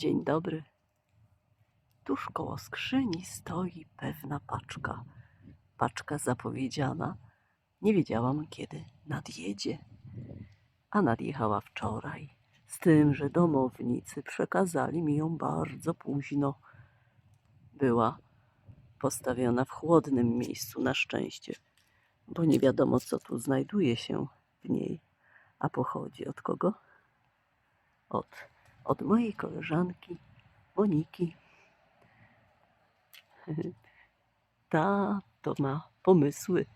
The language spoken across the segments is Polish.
Dzień dobry. Tuż koło skrzyni stoi pewna paczka. Paczka zapowiedziana. Nie wiedziałam, kiedy nadjedzie. A nadjechała wczoraj. Z tym, że domownicy przekazali mi ją bardzo późno. Była postawiona w chłodnym miejscu na szczęście, bo nie wiadomo, co tu znajduje się w niej. A pochodzi od kogo? Od, od mojej koleżanki Moniki. Ta to ma pomysły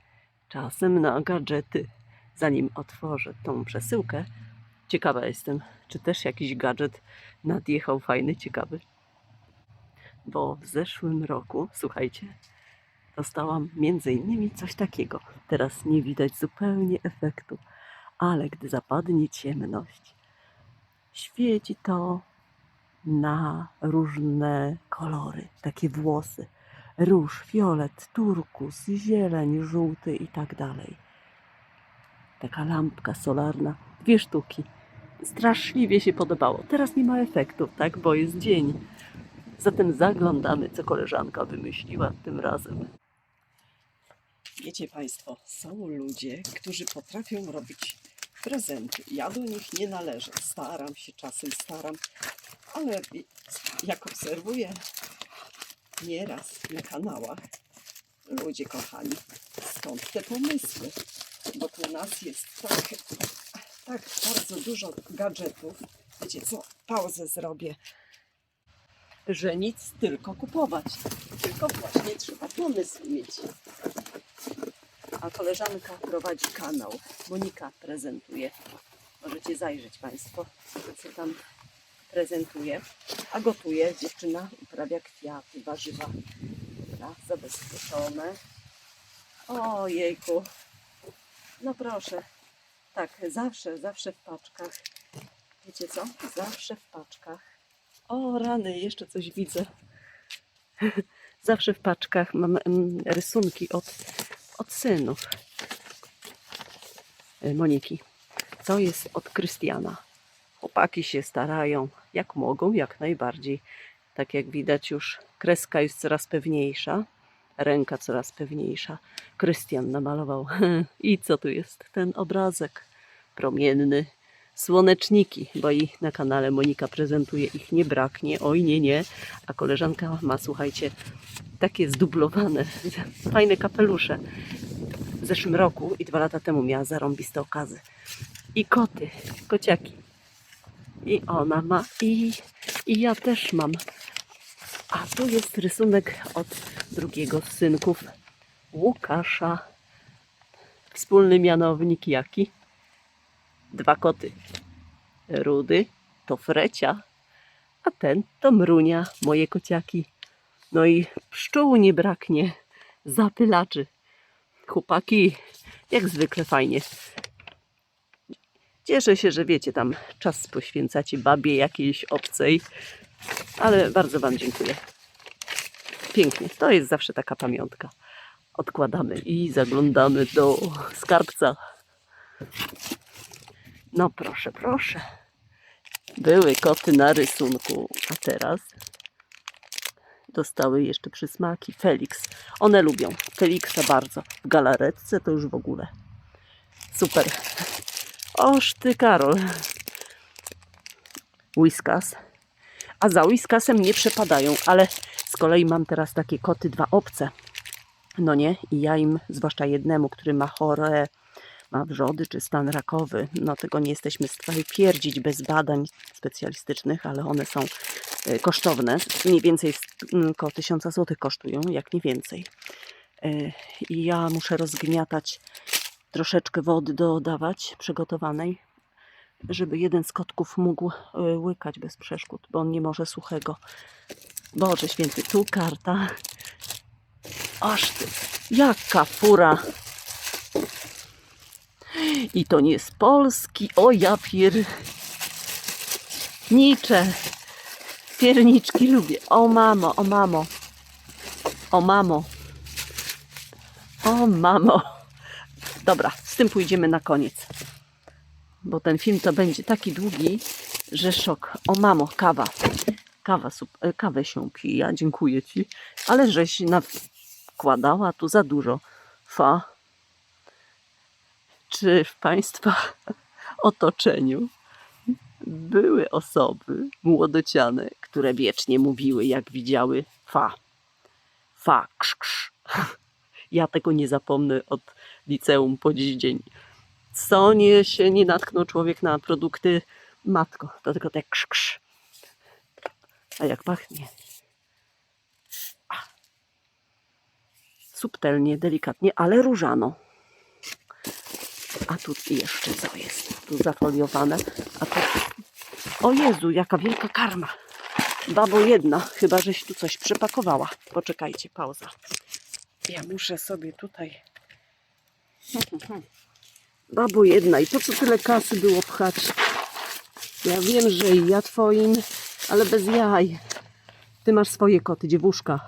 czasem na gadżety. Zanim otworzę tą przesyłkę, ciekawa jestem, czy też jakiś gadżet nadjechał fajny, ciekawy. Bo w zeszłym roku, słuchajcie, dostałam między innymi coś takiego. Teraz nie widać zupełnie efektu, ale gdy zapadnie ciemność, świeci to na różne kolory, takie włosy. Róż, fiolet, turkus, zieleń, żółty i tak dalej. Taka lampka solarna, dwie sztuki. Straszliwie się podobało. Teraz nie ma efektu, tak, bo jest dzień. Zatem zaglądamy, co koleżanka wymyśliła tym razem. Wiecie Państwo, są ludzie, którzy potrafią robić prezenty. Ja do nich nie należę. Staram się, czasem staram, ale jak obserwuję nieraz na kanałach, ludzie kochani, skąd te pomysły? Bo tu nas jest tak, tak bardzo dużo gadżetów. Wiecie co, pauzę zrobię, że nic tylko kupować. Tylko właśnie trzeba pomysł mieć. A koleżanka prowadzi kanał. Monika prezentuje. Możecie zajrzeć Państwo, co tam prezentuje. A gotuje dziewczyna, uprawia kwiaty, warzywa. Dobra, zabezpieczone. Ojejku. No proszę. Tak, zawsze, zawsze w paczkach. Wiecie co? Zawsze w paczkach. O rany, jeszcze coś widzę. Zawsze w paczkach mam mm, rysunki od, od synów y, Moniki. Co jest od Krystiana? Chłopaki się starają, jak mogą, jak najbardziej. Tak jak widać już kreska jest coraz pewniejsza, ręka coraz pewniejsza. Krystian namalował. I co tu jest? Ten obrazek promienny. Słoneczniki, bo i na kanale Monika prezentuje, ich nie braknie. Oj, nie, nie. A koleżanka ma, słuchajcie, takie zdublowane, fajne kapelusze. W zeszłym roku i dwa lata temu miała zarąbiste okazy. I koty, kociaki. I ona ma, i, i ja też mam. A tu jest rysunek od drugiego z synków, Łukasza. Wspólny mianownik jaki? Dwa koty. Rudy to Frecia, a ten to Mrunia, moje kociaki. No i pszczół nie braknie, zapylaczy. Chłopaki, jak zwykle fajnie. Cieszę się, że wiecie, tam czas poświęcacie babie jakiejś obcej, ale bardzo Wam dziękuję. Pięknie, to jest zawsze taka pamiątka. Odkładamy i zaglądamy do skarbca. No proszę, proszę. Były koty na rysunku, a teraz dostały jeszcze przysmaki. Felix. One lubią Felixa bardzo. W galaretce to już w ogóle. Super. Oż ty, Karol. Whiskas. A za Whiskasem nie przepadają, ale z kolei mam teraz takie koty, dwa obce. No nie? I ja im, zwłaszcza jednemu, który ma chore, ma wrzody czy stan rakowy, no tego nie jesteśmy w stanie pierdzić bez badań specjalistycznych, ale one są e, kosztowne. Mniej więcej st- m, około 1000 zł kosztują, jak nie więcej. E, I ja muszę rozgniatać troszeczkę wody dodawać przygotowanej, żeby jeden z kotków mógł e, łykać bez przeszkód, bo on nie może suchego. Boże święty, tu karta. Aż ty, jaka fura. I to nie z Polski. O ja pier... Nicze. Pierniczki lubię. O mamo, o mamo. O mamo. O mamo. Dobra, z tym pójdziemy na koniec. Bo ten film to będzie taki długi, że szok. O mamo, kawa. kawa, sup- e, kawę się pija, dziękuję ci, ale żeś nakładała tu za dużo. Fa. Czy w Państwa otoczeniu były osoby młodociane, które wiecznie mówiły, jak widziały fa, fa, krz, krz. Ja tego nie zapomnę od liceum po dziś dzień. Co nie się nie natknął człowiek na produkty matko, to tylko tak krz, krz. A jak pachnie. Subtelnie, delikatnie, ale różano. A tu jeszcze co jest? Tu zafoliowane. A tu... O Jezu, jaka wielka karma. Babo jedna, chyba żeś tu coś przepakowała. Poczekajcie, pauza. Ja muszę sobie tutaj... Babo jedna, i po co tyle kasy było pchać? Ja wiem, że i ja twoim, ale bez jaj. Ty masz swoje koty, dziewuszka.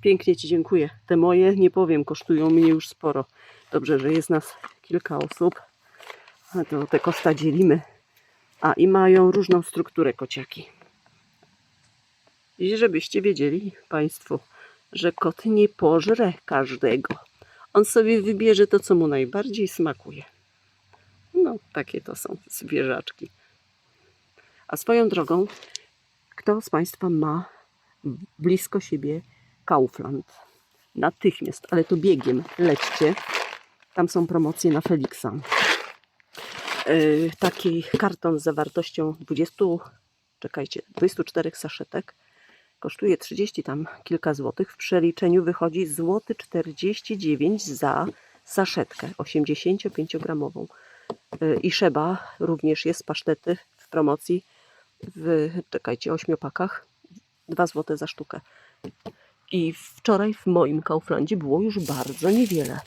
Pięknie ci dziękuję. Te moje, nie powiem, kosztują mnie już sporo. Dobrze, że jest nas kilka osób. To te koszta dzielimy. A i mają różną strukturę kociaki. I żebyście wiedzieli Państwo, że kot nie pożre każdego. On sobie wybierze to, co mu najbardziej smakuje. No, takie to są zwierzaczki. A swoją drogą, kto z Państwa ma blisko siebie Kaufland? Natychmiast, ale to biegiem lećcie. Tam są promocje na Felixa. Yy, taki karton z zawartością 20, czekajcie, 24 saszetek kosztuje 30 tam kilka złotych. W przeliczeniu wychodzi złoty 49 za saszetkę 85 gramową. Yy, I szeba również jest pasztety w promocji w, czekajcie, ośmiopakach. 2 złote za sztukę. I wczoraj w moim Kauflandzie było już bardzo niewiele.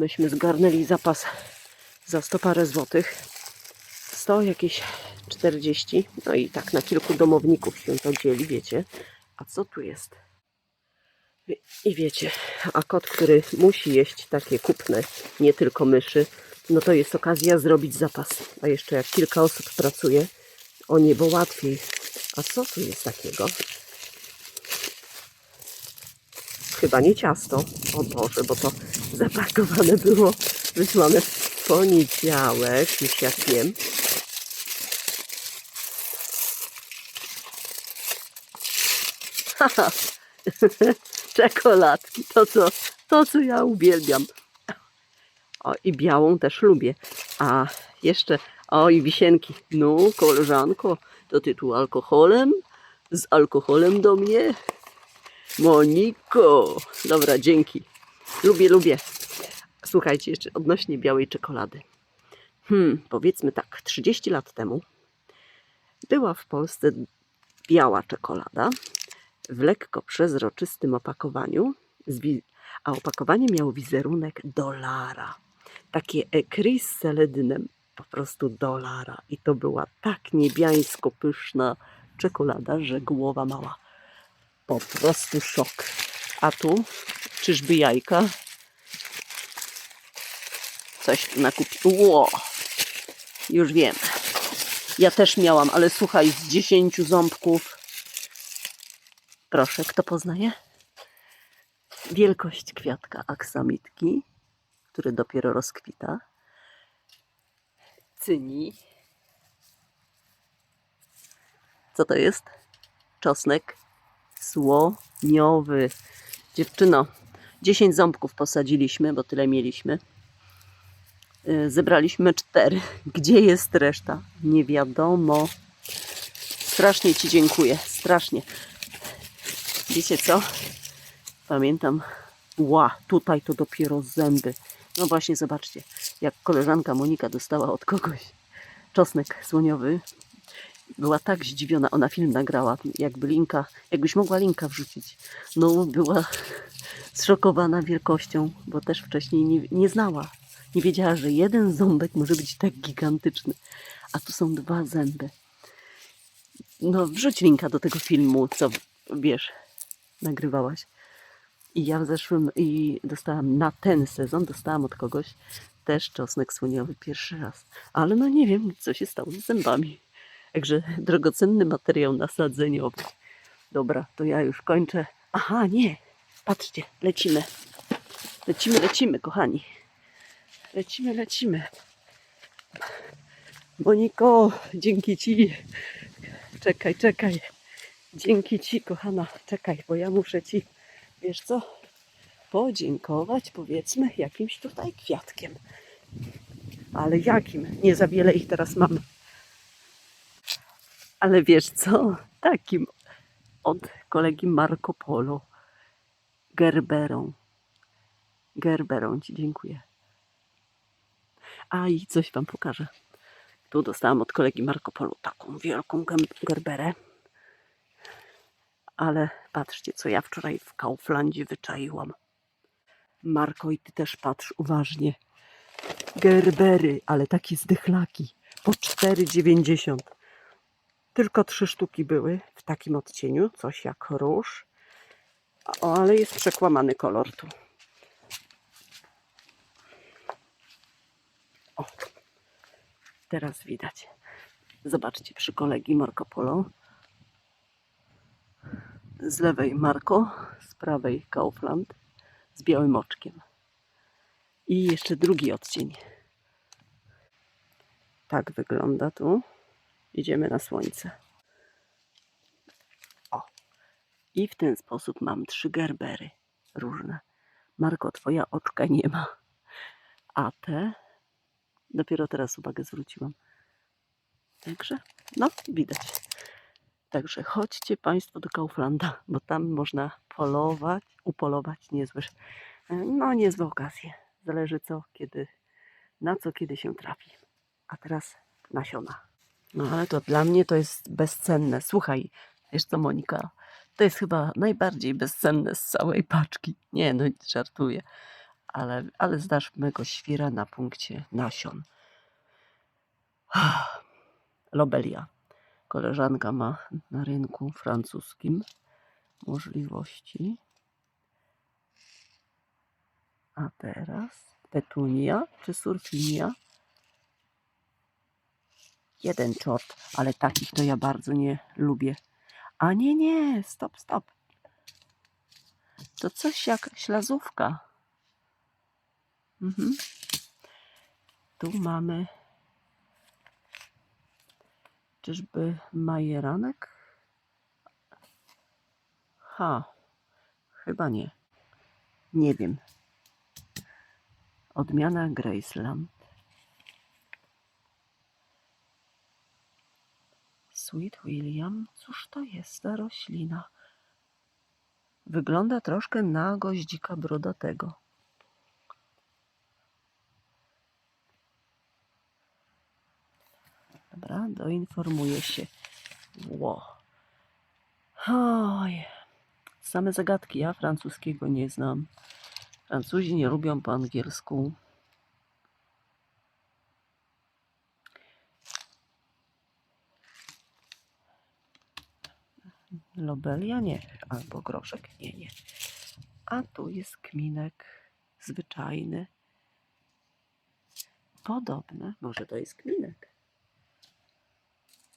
Myśmy zgarnęli zapas za 100 parę złotych. 100 jakieś 40. No i tak na kilku domowników się to dzieli, wiecie. A co tu jest? I wiecie, a kot, który musi jeść takie kupne, nie tylko myszy, no to jest okazja zrobić zapas. A jeszcze jak kilka osób pracuje, o niebo łatwiej. A co tu jest takiego? Chyba nie ciasto. O Boże, bo to zapakowane było, wysłane w poniedziałek, już jak wiem. Haha, czekoladki, to co, to co ja uwielbiam. O, i białą też lubię. A jeszcze, o i wisienki. No, koleżanko, to ty tu alkoholem? Z alkoholem do mnie? Moniko! Dobra, dzięki. Lubię, lubię. Słuchajcie, jeszcze odnośnie białej czekolady. Hmm, powiedzmy tak, 30 lat temu była w Polsce biała czekolada w lekko przezroczystym opakowaniu, a opakowanie miało wizerunek dolara. Takie ekry z seledynem, po prostu dolara. I to była tak niebiańsko pyszna czekolada, że głowa mała. Po prostu szok. A tu, czyżby jajka? Coś tu nakupił. Ło! Już wiem. Ja też miałam, ale słuchaj, z dziesięciu ząbków. Proszę, kto poznaje? Wielkość kwiatka aksamitki, który dopiero rozkwita. Cyni. Co to jest? Czosnek słoniowy. Dziewczyno, 10 ząbków posadziliśmy, bo tyle mieliśmy. Yy, Zebraliśmy cztery. Gdzie jest reszta? Nie wiadomo. Strasznie Ci dziękuję. Strasznie. Wiecie co? Pamiętam. Ła, tutaj to dopiero zęby. No właśnie, zobaczcie, jak koleżanka Monika dostała od kogoś czosnek słoniowy. Była tak zdziwiona, ona film nagrała, jakby linka, jakbyś mogła linka wrzucić. No, była zszokowana wielkością, bo też wcześniej nie, nie znała. Nie wiedziała, że jeden ząbek może być tak gigantyczny, a tu są dwa zęby. No, wrzuć linka do tego filmu, co wiesz, nagrywałaś. I ja w zeszłym i dostałam na ten sezon, dostałam od kogoś też czosnek słoniowy pierwszy raz. Ale no nie wiem, co się stało z zębami. Także drogocenny materiał nasadzeniowy. Dobra, to ja już kończę. Aha, nie. Patrzcie, lecimy. Lecimy, lecimy, kochani. Lecimy, lecimy. Moniko, dzięki Ci. Czekaj, czekaj. Dzięki Ci, kochana. Czekaj, bo ja muszę Ci, wiesz co, podziękować, powiedzmy, jakimś tutaj kwiatkiem. Ale jakim? Nie za wiele ich teraz mam. Ale wiesz co? Takim od kolegi Marco Polo. Gerberą. Gerberą Ci dziękuję. A i coś Wam pokażę. Tu dostałam od kolegi Marco Polo taką wielką gerberę. Ale patrzcie, co ja wczoraj w Kauflandzie wyczaiłam. Marko, i Ty też patrz uważnie. Gerbery, ale takie zdychlaki. Po 4,90. Tylko trzy sztuki były w takim odcieniu, coś jak róż. O, ale jest przekłamany kolor tu. O, teraz widać. Zobaczcie przy kolegi Marco Polo. Z lewej Marco, z prawej Kaufland z białym oczkiem. I jeszcze drugi odcień. Tak wygląda tu. Idziemy na słońce. O. I w ten sposób mam trzy gerbery różne. Marko, twoja oczka nie ma. A te dopiero teraz uwagę zwróciłam. Także, no, widać. Także chodźcie Państwo do Kauflanda, bo tam można polować, upolować niezłe, no niezłe okazje. Zależy co, kiedy, na co, kiedy się trafi. A teraz nasiona. No ale to dla mnie to jest bezcenne. Słuchaj, wiesz co Monika, to jest chyba najbardziej bezcenne z całej paczki. Nie, no żartuję. Ale, ale znasz mego świra na punkcie nasion. Lobelia. Koleżanka ma na rynku francuskim możliwości. A teraz petunia czy surfinia? Jeden czort, ale takich to ja bardzo nie lubię. A nie, nie, stop, stop. To coś jak ślazówka. Mhm. Tu mamy Czyżby majeranek? Ha, chyba nie. Nie wiem. Odmiana Graceland. Sweet William, cóż to jest za roślina? Wygląda troszkę na goździka brodatego. Dobra, doinformuję się. Ło. Oj. Same zagadki, ja francuskiego nie znam. Francuzi nie lubią po angielsku. Lobelia nie, albo groszek nie, nie. A tu jest kminek zwyczajny. Podobne, może to jest kminek.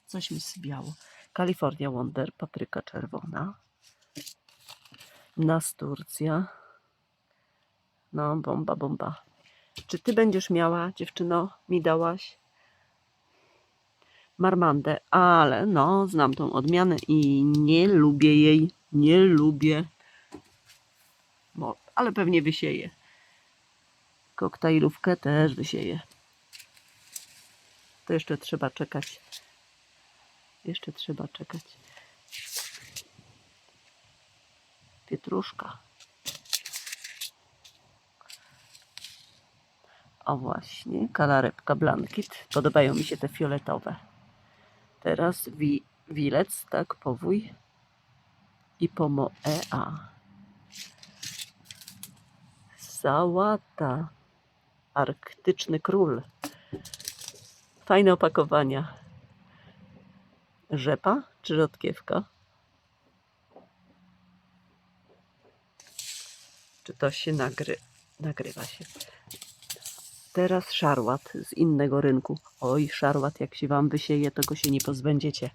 Coś mi zbiało. California Wonder, papryka czerwona. Nasturcja. No, bomba, bomba. Czy ty będziesz miała, dziewczyno? Mi dałaś? Marmandę, ale no, znam tą odmianę i nie lubię jej. Nie lubię. Bo, ale pewnie wysieję. Koktajlówkę też wysieję. To jeszcze trzeba czekać. Jeszcze trzeba czekać. Pietruszka. O właśnie, kalarepka blankiet. Podobają mi się te fioletowe. Teraz wi, wilec, tak, powój i pomo EA. Sałata. Arktyczny król. Fajne opakowania. Rzepa czy rzodkiewka? Czy to się nagry... nagrywa się? Teraz szarłat z innego rynku. Oj, szarłat, jak się wam wysieje, to go się nie pozbędziecie.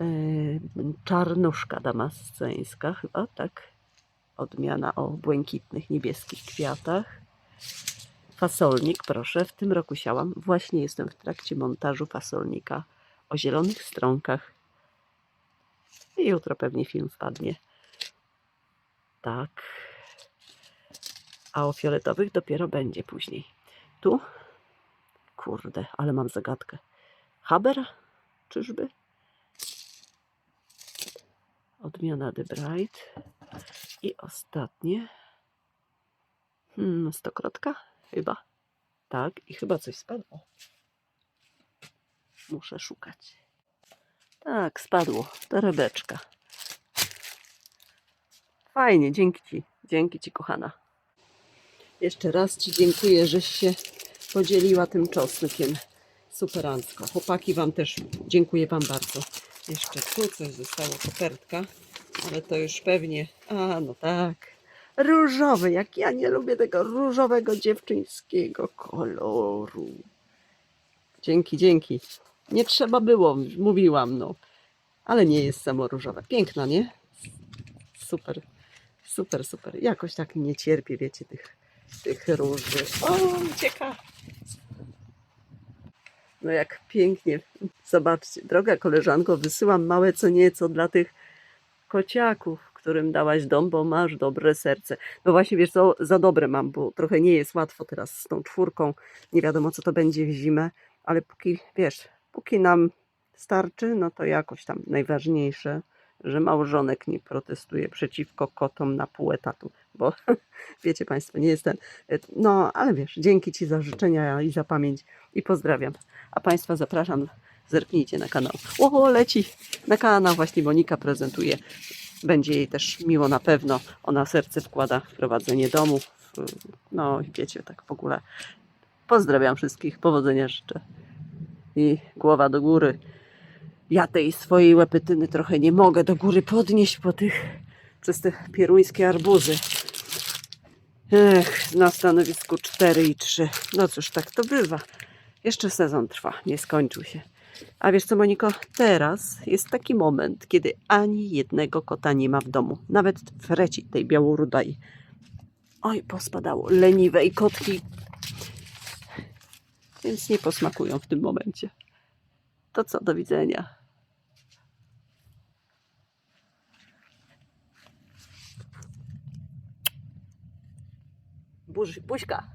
Yy, czarnuszka damasceńska, chyba tak. Odmiana o błękitnych, niebieskich kwiatach. Fasolnik, proszę, w tym roku siałam. Właśnie jestem w trakcie montażu fasolnika o zielonych stronkach. I jutro pewnie film wpadnie. Tak. A o fioletowych dopiero będzie później. Tu? Kurde, ale mam zagadkę. Haber? Czyżby? Odmiana The Bright. I ostatnie. Hmm, stokrotka? Chyba. Tak, i chyba coś spadło. Muszę szukać. Tak, spadło. Torebeczka. Fajnie, dzięki Ci. Dzięki Ci, kochana. Jeszcze raz Ci dziękuję, żeś się podzieliła tym czosnkiem. Superancko. Chłopaki Wam też dziękuję Wam bardzo. Jeszcze tu coś zostało, kopertka, ale to już pewnie. A, no tak. Różowy, jak ja nie lubię tego różowego dziewczyńskiego koloru. Dzięki, dzięki. Nie trzeba było, mówiłam, no. Ale nie jest samo różowe. Piękna, nie? Super, super, super. Jakoś tak nie cierpię, wiecie, tych, tych róży. O, ucieka. No jak pięknie. Zobaczcie, droga koleżanko, wysyłam małe co nieco dla tych kociaków, którym dałaś dom, bo masz dobre serce. No właśnie, wiesz co, za dobre mam, bo trochę nie jest łatwo teraz z tą czwórką. Nie wiadomo, co to będzie w zimę, ale póki, wiesz, póki nam starczy, no to jakoś tam najważniejsze, że małżonek nie protestuje przeciwko kotom na pół etatu, bo wiecie Państwo, nie jest ten. No, ale wiesz, dzięki Ci za życzenia i za pamięć i pozdrawiam. A Państwa zapraszam, zerknijcie na kanał. O, leci na kanał właśnie Monika prezentuje. Będzie jej też miło na pewno. Ona serce wkłada w prowadzenie domu. No wiecie, tak w ogóle. Pozdrawiam wszystkich, powodzenia życzę. I głowa do góry. Ja tej swojej łepytyny trochę nie mogę do góry podnieść po tych, przez te pieruńskie arbuzy. Ech, na stanowisku 4 i 3. No cóż, tak to bywa. Jeszcze sezon trwa, nie skończył się. A wiesz co, Moniko? Teraz jest taki moment, kiedy ani jednego kota nie ma w domu. Nawet Freci, tej białorudaj. Oj, pospadało. Leniwe i kotki. Więc nie posmakują w tym momencie. To co, do widzenia. Бужбучка.